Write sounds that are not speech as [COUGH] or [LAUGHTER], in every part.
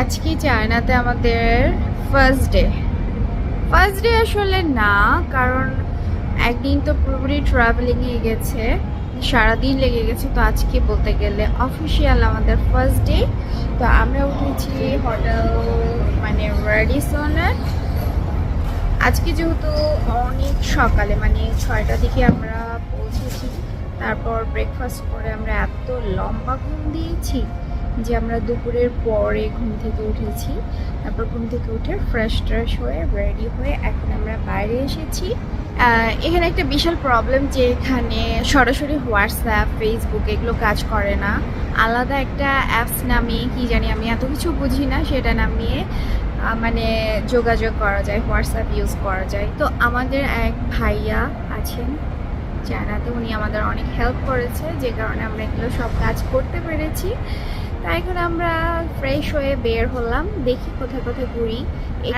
আজকে চায়নাতে আমাদের ফার্স্ট ডে ফার্স্ট ডে আসলে না, কারণ একদিন তো পুরোপুরি ট্রাভেলিংয়ে গেছে, সারাদিন লেগে গেছে, তো আজকে বলতে গেলে অফিসিয়াল আমাদের ফার্স্ট ডে তো আমরা উঠেছি হোটেল মানে রেডিসনে আজকে যেহেতু অনেক সকালে মানে ছয়টা দিকে আমরা পৌঁছেছি, তারপর ব্রেকফাস্ট করে আমরা এত লম্বা ঘুম দিয়েছি। যে আমরা দুপুরের পরে ঘুম থেকে উঠেছি। তারপর ঘুম থেকে উঠে ফ্রেশ ট্রেশ হয়ে রেডি হয়ে এখন আমরা বাইরে এসেছি। এখানে একটা বিশাল প্রবলেম যে এখানে সরাসরি হোয়াটসঅ্যাপ ফেসবুক এগুলো কাজ করে না। আলাদা একটা অ্যাপস নামিয়ে, কি জানি আমি এত কিছু বুঝি না, সেটা নামিয়ে মানে যোগাযোগ করা যায় হোয়াটসঅ্যাপ ইউজ করা যায়। তো আমাদের এক ভাইয়া আছেন চায়নাতে উনি আমাদের অনেক হেল্প করেছে, যে কারণে আমরা এগুলো সব কাজ করতে পেরেছি। তাই এখন আমরা ফ্রেশ হয়ে বের হলাম, দেখি কোথায় কোথায় ঘুরি।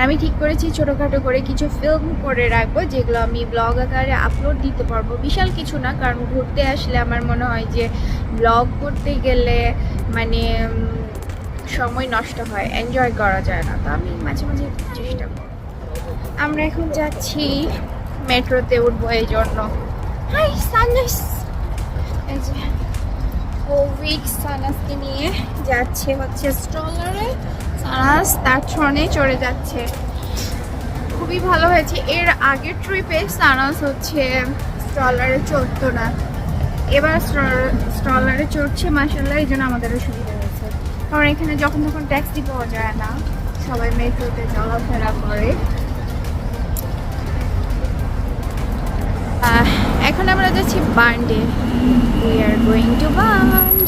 আমি ঠিক করেছি ছোটোখাটো করে কিছু ফিল্ম করে রাখব, যেগুলো আমি ব্লগ আকারে আপলোড দিতে পারব। বিশাল কিছু না, কারণ ঘুরতে আসলে আমার মনে হয় যে ব্লগ করতে গেলে মানে সময় নষ্ট হয় এনজয় করা যায় না। তো আমি মাঝে মাঝে চেষ্টা করি। আমরা এখন যাচ্ছি মেট্রোতে উঠবো, এই জন্য। হাই সানাস উইক সানাসকে নিয়ে যাচ্ছে হচ্ছে স্টলারে সানাস তার ছনে চড়ে যাচ্ছে। খুবই ভালো হয়েছে। এর আগের ট্রিপে সানাস হচ্ছে স্টলারে চড়তো না। এবার স্টলারে চড়ছে মাসাল্লাহ এই জন্য আমাদেরও সুবিধা হয়েছে। কারণ এখানে যখন তখন ট্যাক্সি পাওয়া যায় না। সবাই মেট্রোতে চলাফেরা করে। এখন আমরা যাচ্ছি বান্ডে। We are going to bund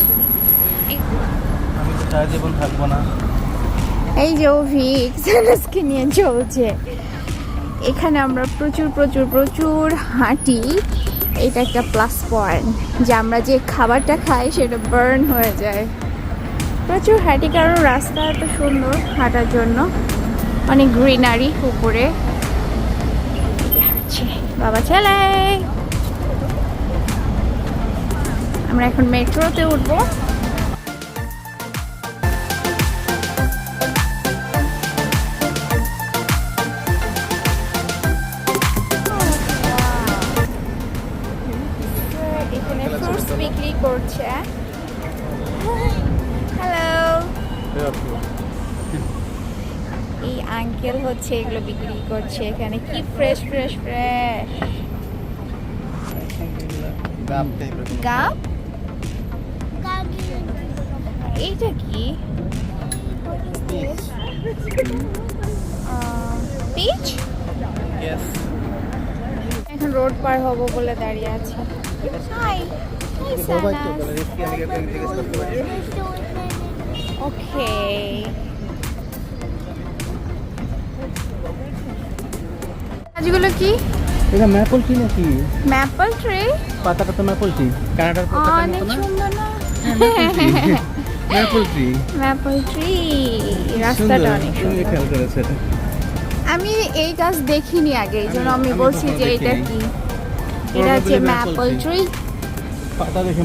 এই যে অভিক সানাসকে নিয়ে চলছে। এখানে আমরা প্রচুর প্রচুর প্রচুর হাঁটি। এটা একটা প্লাস পয়েন্ট যে আমরা যে খাবারটা খাই সেটা বার্ন হয়ে যায়। প্রচুর হাঁটি কারণ রাস্তা এত সুন্দর হাঁটার জন্য। অনেক গ্রিনারি উপরে। বাবা ছেলে! আমরা এখন মেট্রোতে উঠবো। বিক্রি করছে। হ্যালো এই আঙ্কেল হচ্ছে এগুলো বিক্রি করছে এখানে। কি ফ্রেশ ফ্রেশ ফ্রেশ গাপ এইটা কি? এখন রোড পার হব বলে দাঁড়িয়ে আছে। হাই ওকে গাছগুলো কি? এটা ম্যাপল নাকি? ম্যাপল ট্রি পাতাটা তো ম্যাপল টি কানাডার অনেক সুন্দর না? [LAUGHS] ম্যাপল টি ম্যাপল ট্রি রাস্তাটা অনেক সুন্দর আমি এই গাছ দেখিনি আগে এই জন্য আমি বলছি যে এটা কি? এটা হচ্ছে ম্যাপল ট্রি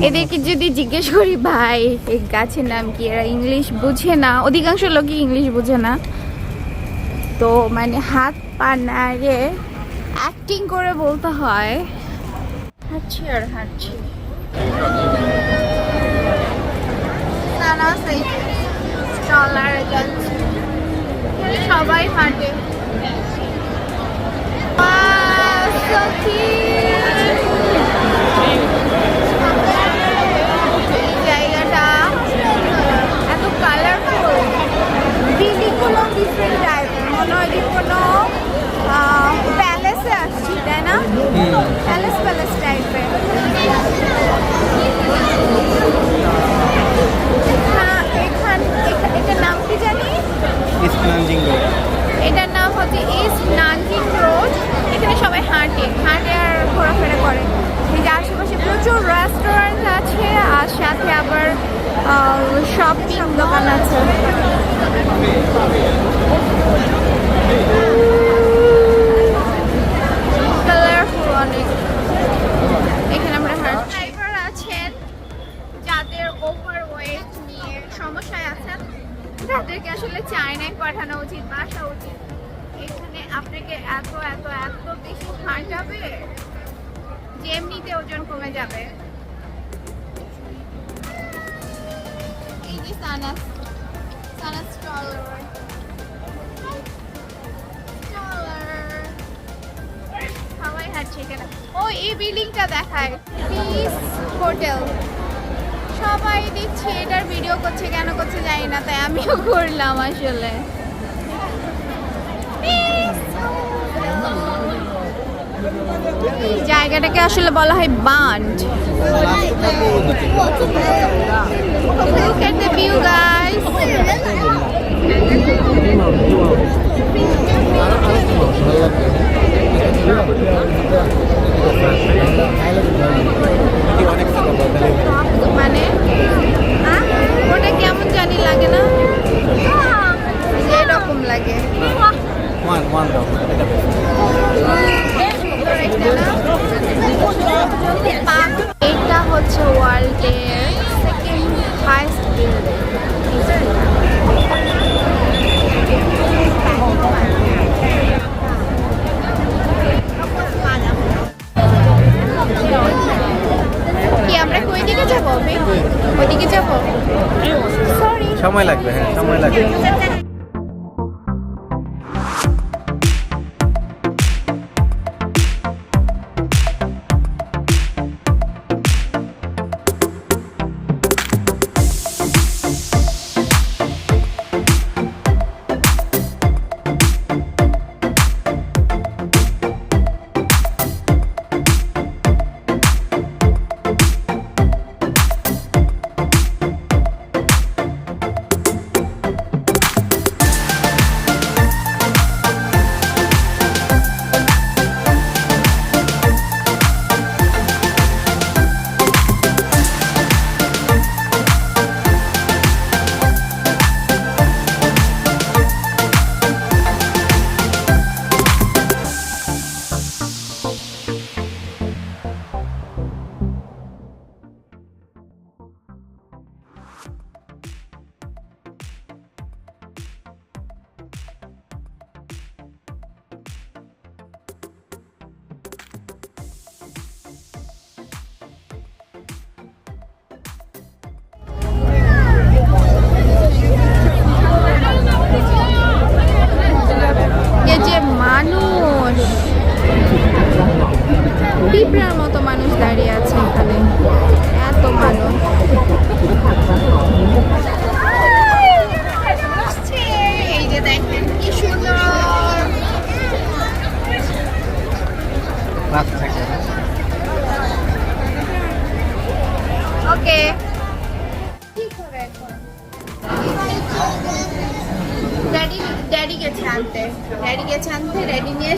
এদেরকে যদি জিজ্ঞেস করি ভাই এই গাছের নাম কি? এরা ইংলিশ বুঝে না। অধিকাংশ লোকই ইংলিশ বুঝে না। তো মানে হাত পা নাড়ে অ্যাক্টিং করে বলতে হয়। হাঁটছি আর হাঁটছি সেই স্টলারে সবাই হাঁটে Wow, so cute! এই জায়গাটা এত কালারফুল বিল্ডিংগুলো ডিফারেন্ট টাইপ মনে হয় যে কোনো প্যালেসে আসছি তাই না প্যালেস প্যালেস টাইপের এখান এখান- এটার নাম কি জানি ইসপ্লাঞ্জিং এটার নাম হচ্ছে ইস্ট নানজিং রোড এখানে সবাই হাঁটে হাঁটে আর ঘোরাফেরা করে এই যে আশেপাশে প্রচুর রেস্টুরেন্ট আছে আর সাথে আবার শপিং দোকান আছে। কালারফুল অনেক। এখানে ড্রাইভার আছেন যাদের নিয়ে সমস্যায় তাদেরকে আসলে চায়নায় পাঠানো উচিত উচিত। এখানে আপনাকে এত এত যে এমনিতে ওজন কমে যাবে। এই যে stroller. স্ট্রলার সবাই হাঁটছে এখানে ও এই বিল্ডিংটা দেখায়। পিস হোটেল সবাই দেখছি, এটার ভিডিও করছে, কেন করছে জানি না, তাই আমিও করলাম আসলে এই জায়গাটাকে আসলে বলা হয় বান্ড আর আর কি মশলা ওকে ড্যাডি ড্যাডি গেছে আনতে ড্যাডি গেছে আনতে নিয়ে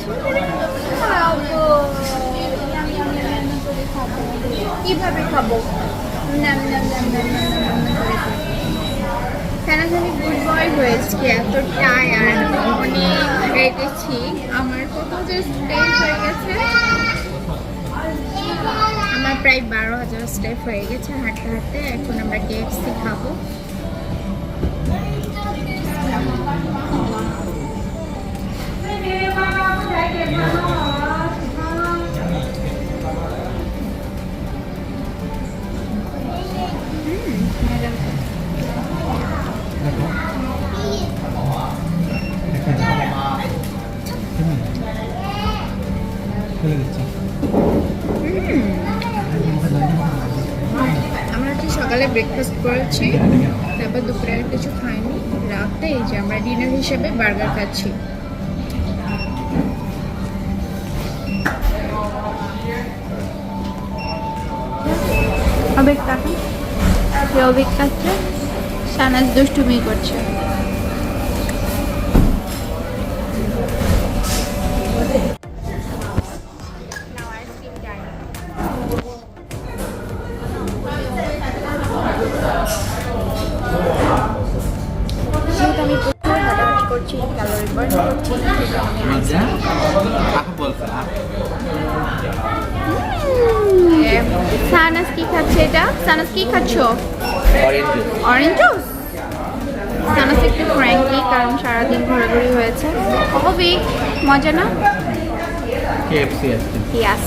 কীভাবে খাব নাম নাম নাম নাম নাম হয়েছে এত টায়ার্ড অনেক হেঁটেছি আমার কত যে হয়ে গেছে আমার প্রায় বারো হাজার স্টেপ হয়ে গেছে হাঁটতে হাঁটতে এখন আমরা কেএফসি খাব। সকালে ব্রেকফাস্ট করেছি, তারপর দুপুরে আর কিছু খাইনি। রাতে এই যে আমরা ডিনার হিসেবে বার্গার খাচ্ছি। অবেক কাকা অবেক কাছে সানাজ দুষ্টুমি করছে। আমি সানাস কি খাচ্ছে এটা? সানাস কি খাচ্ছ? অরেঞ্জ জুস সানাস একটু ফ্র্যাঙ্কি কারণ সারাদিন ঘোরাঘুরি হয়েছে। খুবই মজা না? কেএফসি আজকে ইয়াস